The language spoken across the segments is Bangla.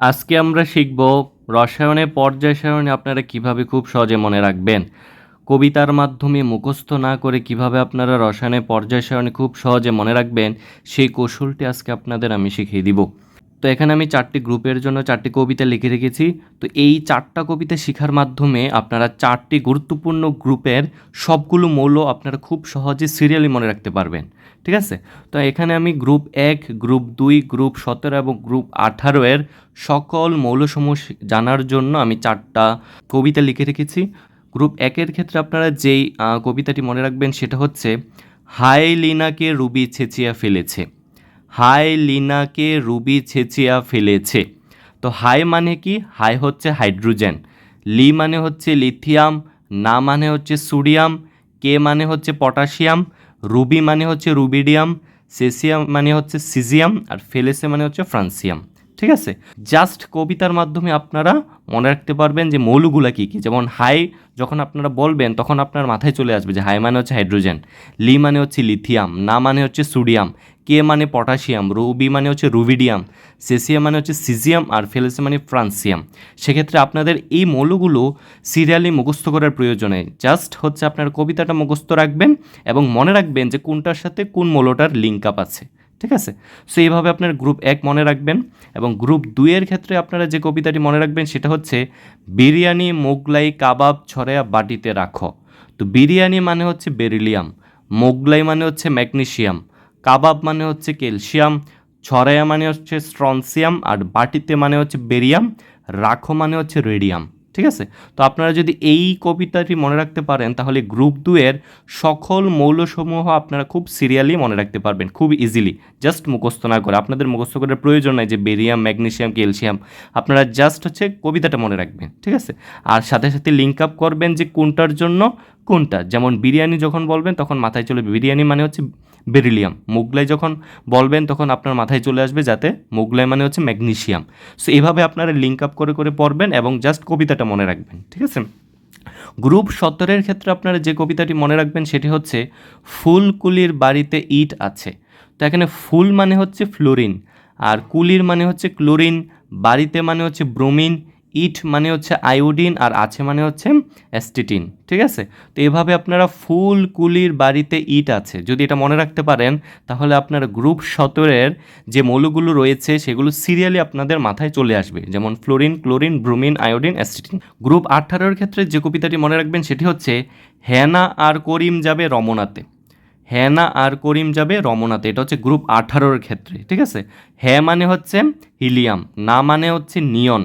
আজকে আমরা শিখব রসায়নে পর্যায় সারণী আপনারা কীভাবে খুব সহজে মনে রাখবেন। কবিতার মাধ্যমে মুখস্থ না করে কীভাবে আপনারা রসায়নে পর্যায় সারণী খুব সহজে মনে রাখবেন, সেই কৌশলটি আজকে আপনাদের আমি শিখিয়ে দিব। তো এখানে আমি চারটি গ্রুপের জন্য চারটি কবিতা লিখে রেখেছি। তো এই চারটা কবিতা শেখার মাধ্যমে আপনারা চারটি গুরুত্বপূর্ণ গ্রুপের সবগুলো মৌল আপনারা খুব সহজে সিরিয়ালি মনে রাখতে পারবেন। ঠিক আছে? তো এখানে আমি গ্রুপ এক গ্রুপ দুই গ্রুপ সতেরো এবং গ্রুপ আঠারো এর সকল মৌলসমূহ জানার জন্য আমি চারটা কবিতা লিখে রেখেছি। গ্রুপ একের ক্ষেত্রে আপনারা যেই কবিতাটি মনে রাখবেন সেটা হচ্ছে হাই লিনাকে রুবি ছেঁচিয়া ফেলেছে। হাই লিনাকে রুবি ছেঁচিয়া ফেলেছে। তো হাই মানে কি? হাই হচ্ছে হাইড্রোজেন। লি মানে হচ্ছে লিথিয়াম, না মানে হচ্ছে সোডিয়াম, কে মানে হচ্ছে পটাশিয়াম রুবি মানে হচ্ছে রুবিডিয়াম, সেসিয়াম মানে হচ্ছে সিজিয়াম, আর ফেলেসে মানে হচ্ছে ফ্রান্সিয়াম। ঠিক আছে? জাস্ট কবিতার মাধ্যমে আপনারা মনে রাখতে পারবেন যে মৌলগুলা কী কী। যেমন হাই, যখন আপনারা বলবেন, তখন আপনার মাথায় চলে আসবে যে হাই মানে হচ্ছে হাইড্রোজেন, লি মানে হচ্ছে লিথিয়াম, না মানে হচ্ছে সোডিয়াম। কে মানে পটাশিয়াম রুবি মানে হচ্ছে রুবিডিয়াম সেসিয়াম মানে হচ্ছে সিজিয়াম আর ফেলেসে মানে ফ্রান্সিয়াম সেক্ষেত্রে আপনাদের এই মৌলগুলো সিরিয়ালি মুখস্থ করার প্রয়োজন জাস্ট হচ্ছে আপনার কবিতাটা মুখস্থ রাখবেন এবং মনে রাখবেন যে কোনটার সাথে কোন মৌলটার লিঙ্ক আপ আছে, ঠিক আছে? সো এইভাবে আপনার গ্রুপ এক মনে রাখবেন এবং গ্রুপ দুইয়ের ক্ষেত্রে আপনারা যে কবিতাটি মনে রাখবেন সেটা হচ্ছে, বিরিয়ানি, মোগলাই, কাবাব, ছড়ায়া বাটিতে রাখো। তো বিরিয়ানি মানে হচ্ছে বেরিলিয়াম মোগলাই মানে হচ্ছে ম্যাগনেসিয়াম কাবাব মানে হচ্ছে ক্যালসিয়াম, ছড়ায়া মানে হচ্ছে স্ট্রনসিয়াম আর বাটিতে মানে হচ্ছে বেরিয়াম, রাখো মানে হচ্ছে রেডিয়াম, ঠিক আছে? তো আপনারা যদি এই কবিতাটি মনে রাখতে পারেন, তাহলে গ্রুপ দুয়ের সকল মৌলসমূহ আপনারা খুব সিরিয়ালি মনে রাখতে পারবেন, খুব ইজিলি, জাস্ট মুখস্থ না করে। আপনাদের মুখস্থ করার প্রয়োজন নাই যে বেরিয়াম ম্যাগনেশিয়াম ক্যালসিয়াম, আপনারা জাস্ট হচ্ছে কবিতাটা মনে রাখবেন, ঠিক আছে? আর সাথে সাথে লিঙ্ক আপ করবেন যে কোনটার জন্য কোনটা, যেমন বিরিয়ানি যখন বলবেন, তখন মাথায় চলে বিরিয়ানি মানে হচ্ছে বেরিলিয়াম। মুগলাই যখন বলবেন, তখন আপনার মাথায় চলে আসবে যাতে মুগলাই মানে হচ্ছে ম্যাগনেসিয়াম সো এভাবে আপনারা লিঙ্ক আপ করে করে পড়বেন এবং জাস্ট কবিতাটা মনে রাখবেন, ঠিক আছে? গ্রুপ সত্তরের ক্ষেত্রে আপনারা যে কবিতাটি মনে রাখবেন, সেটি হচ্ছে, ফুলকুলির বাড়িতে ইট আছে। তো এখানে ফুল মানে হচ্ছে ফ্লোরিন, আর কুলির মানে হচ্ছে ক্লোরিন, বাড়িতে মানে হচ্ছে ব্রোমিন ইট মানে হচ্ছে আয়োডিন আর আছে মানে হচ্ছে অ্যাস্টিটিন, ঠিক আছে? তো এভাবে আপনারা ফুল কুলির বাড়িতে ইট আছে। যদি এটা মনে রাখতে পারেন, তাহলে আপনার গ্রুপ সতেরোর যে মৌলগুলো রয়েছে, সেগুলো সিরিয়ালি আপনাদের মাথায় চলে আসবে। যেমন fluorine, chlorine, bromine, iodine, astatine. Group আঠারোর ক্ষেত্রে যে কবিতাটি মনে রাখবেন, সেটি হচ্ছে হ্যানা আর করিম যাবে রমনাতে। হ্যানা আর করিম যাবে রমনাতে। এটা হচ্ছে গ্রুপ আঠারোর ক্ষেত্রে, ঠিক আছে? হ্যাঁ মানে হচ্ছে হিলিয়াম, না মানে হচ্ছে নিয়ন।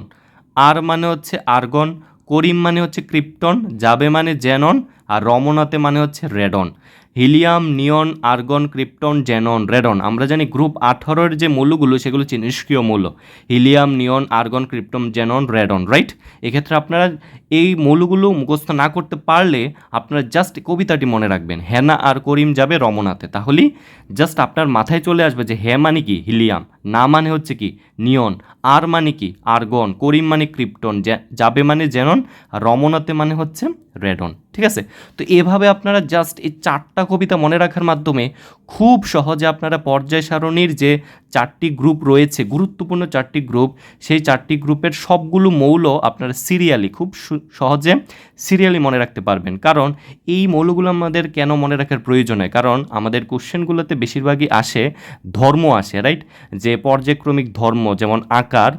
আর মানে হচ্ছে আর্গন, করিম মানে হচ্ছে ক্রিপ্টন, যাবে মানে জেনন, আর রমনাতে মানে হচ্ছে radon. Helium, neon, argon, krypton, xenon, radon. আমরা জানি গ্রুপ আঠারোর যে মৌলগুলো, সেগুলো হচ্ছে নিষ্ক্রিয় মৌল। Helium, neon, argon, krypton, xenon, radon, right? এক্ষেত্রে আপনারা এই মৌলগুলো মুখস্থ না করতে পারলে আপনারা জাস্ট কবিতাটি মনে রাখবেন। হ্যানা আর করিম যাবে রমনাতে। তাহলেই জাস্ট আপনার মাথায় চলে আসবে যে হ্যাঁ মানে কি? হিলিয়াম। না মানে হচ্ছে কি? নিয়ন। আর মানে কি? আর্গন। করিম মানে ক্রিপ্টন। যাবে মানে জেনন, রমনাতে মানে হচ্ছে রেডন। ঠিক আছে? তো এভাবে আপনারা জাস্ট এই চারটা কবিতা মনে রাখার মাধ্যমে খুব সহজে আপনারা পর্যায় সারণীর যে চারটি গ্রুপ রয়েছে, গুরুত্বপূর্ণ চারটি গ্রুপ, সেই চারটি গ্রুপের সবগুলো মৌল আপনারা সিরিয়ালি, খুব সহজে সিরিয়ালি মনে রাখতে পারবেন। কারণ এই মৌলগুলো আমাদের কেন মনে রাখার প্রয়োজন হয়? কারণ আমাদের কোশ্চেনগুলোতে বেশিরভাগই আসে, ধর্ম আসে রাইট যে পর্যায়ক্রমিক ধর্ম, যেমন আকার,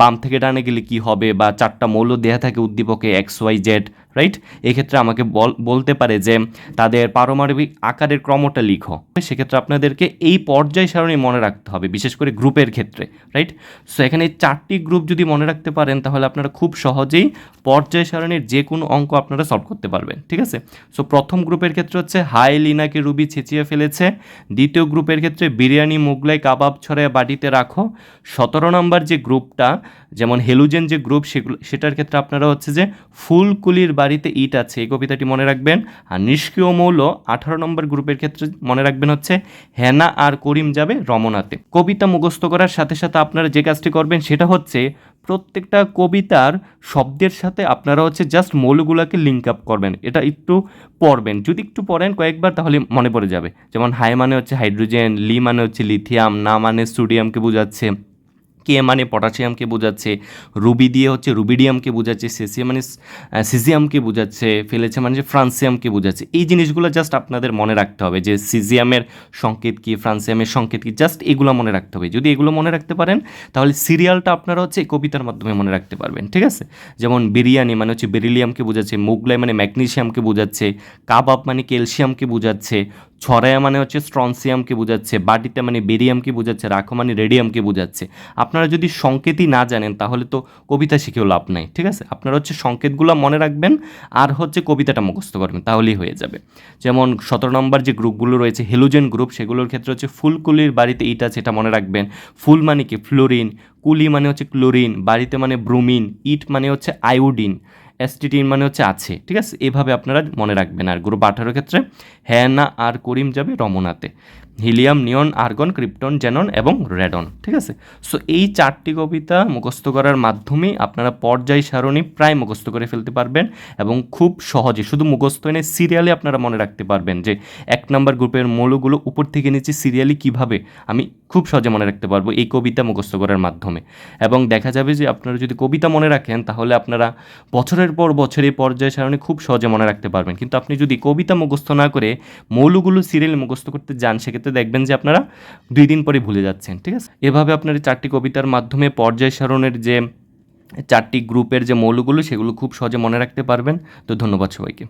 বাম থেকে ডানে গেলে কি হবে বা চারটা মৌল দেয়া থাকে উদ্দীপকে এক্স ওয়াই জেড রাইট এক্ষেত্রে আমাকে বল, বলতে পারে যে তাদের পারমাণবিক আকারের ক্রমটা লিখো। সেক্ষেত্রে আপনাদেরকে এই পর্যায় সারণী মনে রাখতে হবে, বিশেষ করে গ্রুপের ক্ষেত্রে। রাইট সো এখানে চারটি গ্রুপ যদি মনে রাখতে পারেন, তাহলে আপনারা খুব সহজেই পর্যায় সারণীর যে কোনো অঙ্ক আপনারা সলভ করতে পারবেন। ঠিক আছে? সো প্রথম গ্রুপের ক্ষেত্রে হচ্ছে হাই লিনাকে রুবি ছেঁচিয়ে ফেলেছে। দ্বিতীয় গ্রুপের ক্ষেত্রে বিরিয়ানি, মোগলাই, কাবাব ছড়ায় বাটিতে রাখো। সতেরো নম্বর যে গ্রুপটা যেমন হেলুজেন যে গ্রুপ সেগুলো, সেটার ক্ষেত্রে আপনারা হচ্ছে যে ফুলকুলির বাড়িতে ইট আছে, এই কবিতাটি মনে রাখবেন। আর নিষ্ক্রিয় মৌল আঠারো নম্বর গ্রুপের ক্ষেত্রে মনে রাখবেন হচ্ছে, হেনা আর করিম যাবে রমনাতে। কবিতা মুখস্থ করার সাথে সাথে আপনারা যে কাজটি করবেন সেটা হচ্ছে, প্রত্যেকটা কবিতার শব্দের সাথে আপনারা হচ্ছে জাস্ট মৌলগুলোকে লিঙ্ক আপ করবেন। এটা একটু পড়বেন। যদি একটু পড়েন কয়েকবার তাহলে মনে পড়ে যাবে। যেমন হাই মানে হচ্ছে হাইড্রোজেন, লি মানে হচ্ছে লিথিয়াম, না মানে সোডিয়ামকে বোঝাচ্ছে। কে মানে পটাশিয়ামকে বোঝাচ্ছে, রুবি দিয়ে হচ্ছে রুবিডিয়ামকে বোঝাচ্ছে সেসিয়াম মানে সিজিয়ামকে বোঝাচ্ছে, ফেলেছে মানে ফ্রান্সিয়ামকে বোঝাচ্ছে। এই জিনিসগুলো জাস্ট আপনাদের মনে রাখতে হবে যে সিজিয়ামের সংকেত কী, ফ্রান্সিয়ামের সংকেত কী জাস্ট এগুলো মনে রাখতে হবে। যদি এগুলো মনে রাখতে পারেন, তাহলে সিরিয়ালটা আপনারা হচ্ছে কবিতার মাধ্যমে মনে রাখতে পারবেন, ঠিক আছে? যেমন বিরিয়ানি মানে হচ্ছে বেরিলিয়ামকে বোঝাচ্ছে, মুগলাই মানে ম্যাগনেসিয়ামকে বোঝাচ্ছে, কাবাব মানে ক্যালসিয়ামকে বোঝাচ্ছে ছড়ায়া মানে হচ্ছে স্ট্রনসিয়ামকে বোঝাচ্ছে বাটিতে মানে বেরিয়ামকে বোঝাচ্ছে রাখো মানে রেডিয়ামকে বোঝাচ্ছে। আপনারা যদি সংকেতই না জানেন, তাহলে তো কবিতা শিখেও লাভ নাই, ঠিক আছে? আপনারা হচ্ছে সংকেতগুলো মনে রাখবেন আর হচ্ছে কবিতাটা মুখস্থ করবেন, তাহলেই হয়ে যাবে। যেমন সতেরো নম্বর যে গ্রুপগুলো রয়েছে, হেলোজেন গ্রুপ, সেগুলোর ক্ষেত্রে হচ্ছে ফুলকুলির বাড়িতে এইটা আছে, এটা মনে রাখবেন। ফুল মানে কি? ফ্লোরিন। কুলি মানে হচ্ছে ক্লোরিন। বাড়িতে মানে ব্রোমিন। ইট মানে হচ্ছে আয়োডিন। অ্যাসটিটিন মানে হচ্ছে আছে, ঠিক আছে? এভাবে আপনারা মনে রাখবেন। আর গ্রুপ আঠারো ক্ষেত্রে হ্যানা আর করিম যাবে রমনাতে। Helium, neon, argon, krypton, xenon এবং রেডন, ঠিক আছে? সো এই চারটি কবিতা মুখস্থ করার মাধ্যমে আপনারা পর্যায় সারণী প্রায় মুখস্থ করে ফেলতে পারবেন এবং খুব সহজে, শুধু মুখস্থ এনে সিরিয়ালি আপনারা মনে রাখতে পারবেন যে, এক নম্বর গ্রুপের মৌলগুলো উপর থেকে নিচে সিরিয়ালি কীভাবে আমি খুব সহজে মনে রাখতে পারব এই কবিতা মুখস্থ করার মাধ্যমে। এবং দেখা যাবে যে, আপনারা যদি কবিতা মনে রাখেন, তাহলে আপনারা বছরের পর বছর এই পর্যায় সারণী খুব সহজে মনে রাখতে পারবেন। কিন্তু আপনি যদি কবিতা মুখস্থ না করে মৌলগুলো সিরিয়াল মুখস্থ করতে যান, সেক্ষেত্রে দেখবেন যে আপনারা দুই দিন পরে ভুলে যাচ্ছেন, ঠিক আছে? এভাবে আপনার এই চারটি কবিতার মাধ্যমে পর্যায় সারণের যে চারটি গ্রুপের যে মৌলগুলো, সেগুলো খুব সহজে মনে রাখতে পারবেন। তো ধন্যবাদ সবাইকে।